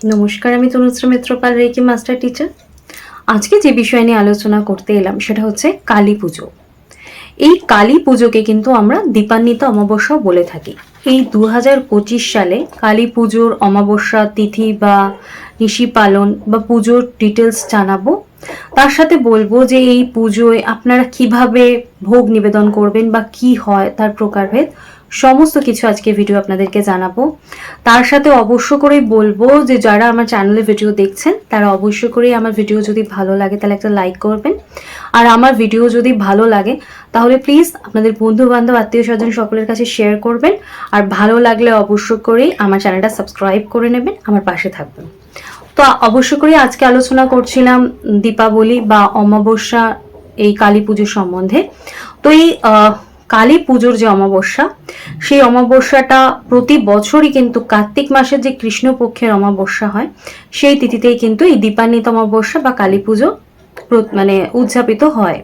নমস্কার, আমি Tanushree Mitrapal reiki master teacher. আজকে যে বিষয় নিয়ে আলোচনা করতে এলাম সেটা হচ্ছে কালী পুজো। এই কালী পুজোকে কিন্তু আমরা দীপান্বিত অমাবস্যাও বলে থাকি। এই দু হাজার পঁচিশ সালে কালী পুজোর অমাবস্যা, তিথি বা নিশি পালন বা পুজোর ডিটেলস জানাব। তার সাথে বলব যে এই পুজোয় আপনারা কীভাবে ভোগ নিবেদন করবেন বা কি হয় তার প্রকারভেদ, সমস্ত কিছু আজকে ভিডিও আপনাদেরকে জানাব। তার সাথে অবশ্য করেই বলব যে যারা আমার চ্যানেলে ভিডিও দেখছেন, তারা অবশ্য করেই আমার ভিডিও যদি ভালো লাগে তাহলে একটা লাইক করবেন। আর আমার ভিডিও যদি ভালো লাগে, তাহলে প্লিজ আপনাদের বন্ধু বান্ধব আত্মীয় স্বজন সকলের কাছে শেয়ার করবেন। আর ভালো লাগলে অবশ্য করেই আমার চ্যানেলটা সাবস্ক্রাইব করে নেবেন, আমার পাশে থাকবেন। তো অবশ্য করে আজকে আলোচনা করছিলাম দীপাবলি বা অমাবস্যা এই কালী পুজোর সম্বন্ধে। তো এই কালী পুজোর যে অমাবস্যা, সেই অমাবস্যাটা প্রতি বছরই কিন্তু কার্তিক মাসের যে কৃষ্ণপক্ষের অমাবস্যা হয়, সেই তিথিতেই কিন্তু এই দীপান্বিত অমাবস্যা বা কালী পুজো মানে উদযাপিত হয়।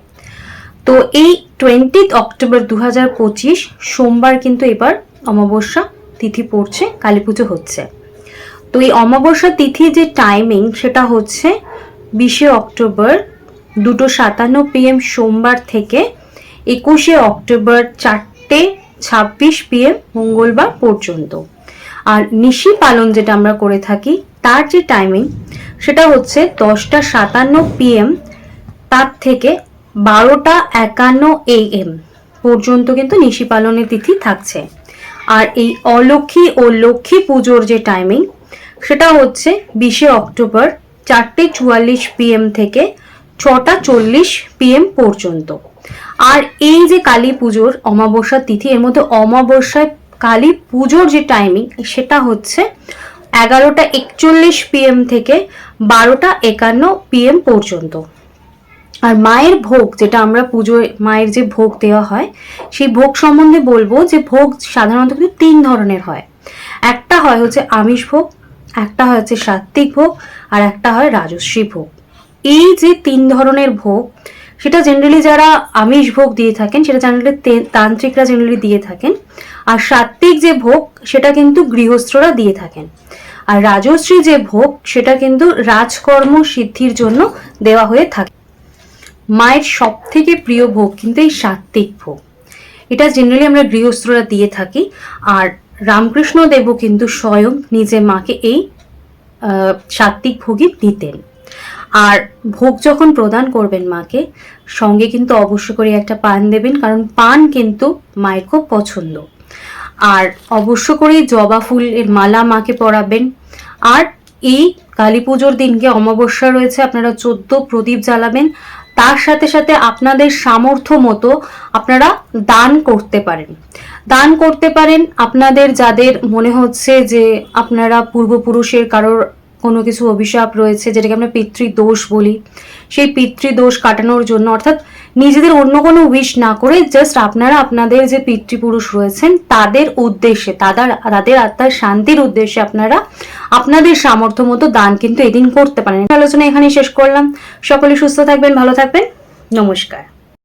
তো এই টোয়েন্টিথ অক্টোবর দু হাজার পঁচিশ সোমবার কিন্তু এবার অমাবস্যা তিথি পড়ছে, কালী পুজো হচ্ছে। তো এই অমাবস্যা তিথি যে টাইমিং সেটা হচ্ছে বিশে অক্টোবর দুটো সাতান্ন পিএম সোমবার থেকে একুশে অক্টোবর চারটে ছাব্বিশ পিএম মঙ্গলবার পর্যন্ত। আর নিশি পালন যেটা আমরা করে থাকি, তার যে টাইমিং সেটা হচ্ছে দশটা সাতান্ন পিএম তার থেকে বারোটা একান্ন এএম পর্যন্ত কিন্তু নিশি পালনের তিথি থাকছে। আর এই অলক্ষী ও লক্ষ্মী পুজোর যে টাইমিং সেটা হচ্ছে বিশে অক্টোবর চারটে চুয়াল্লিশ পিএম থেকে ছটা চল্লিশ পিএম পর্যন্ত। আর এই যে কালী পুজোর অমাবস্যার তিথি, এর মধ্যে অমাবস্যায় কালী পুজোর যে টাইমিং সেটা হচ্ছে এগারোটা একচল্লিশ পিএম থেকে বারোটা একান্ন পিএম পর্যন্ত। আর মায়ের ভোগ, যেটা আমরা পুজোয় মায়ের যে ভোগ দেওয়া হয়, সেই ভোগ সম্বন্ধে বলব যে ভোগ সাধারণত কিন্তু তিন ধরনের হয়। একটা হয় হচ্ছে আমিষ ভোগ একটা হচ্ছে সাত্বিক ভোগ আর একটা হয় রাজস্বী ভোগ। এই যে তিন ধরনের ভোগ, সেটা জেনারেলি যারা আমিষ ভোগ দিয়ে থাকেন, সেটা জেনারেলি তান্ত্রিকরা জেনারেলি দিয়ে থাকেন। আর সাত্বিক যে ভোগ, সেটা কিন্তু গৃহস্থরা দিয়ে থাকেন। আর রাজশ্রী যে ভোগ, সেটা কিন্তু রাজকর্ম সিদ্ধির জন্য দেওয়া হয়ে থাকে। মায়ের সব থেকে প্রিয় ভোগ কিন্তু এই সাত্বিক ভোগ। এটা জেনারেলি আমরা গৃহস্থরা দিয়ে থাকি। আর রামকৃষ্ণ দেবও কিন্তু স্বয়ং নিজে মাকে এই আহ, সাত্বিক ভোগই দিতেন। আর ভোগ যখন প্রদান করবেন মাকে সঙ্গে কিন্তু অবশ্য করে একটা পান দেবেন কারণ পান কিন্তু মায়ের খুব পছন্দ। আর অবশ্য করেই জবা ফুল এর মালা মাকে পরাবেন। আর এই কালী পুজোর দিনকে অমাবস্যা রয়েছে আপনারা চোদ্দ প্রদীপ জ্বালাবেন। তার সাথে সাথে আপনাদের সামর্থ্য মতো আপনারা দান করতে পারেন। দান করতে পারেন আপনাদের যাদের মনে হচ্ছে যে আপনারা পূর্বপুরুষের কারোর কোনো কিছু অভিশাপ রয়েছে, যেটাকে আমরা পিতৃদোষ বলি। সেই পিতৃদোষ কাটানোর জন্য, অর্থাৎ নিজেদের অন্য কোনো উইশ না করে জাস্ট আপনারা আপনাদের যে পিতৃপুরুষ রয়েছেন, তাদের উদ্দেশ্যে, তাদের তাদের আত্মার শান্তির উদ্দেশ্যে আপনারা আপনাদের সামর্থ্য মতো দান কিন্তু এদিন করতে পারেন। আলোচনা এখানেই শেষ করলাম। সকলে সুস্থ থাকবেন, ভালো থাকবেন। নমস্কার।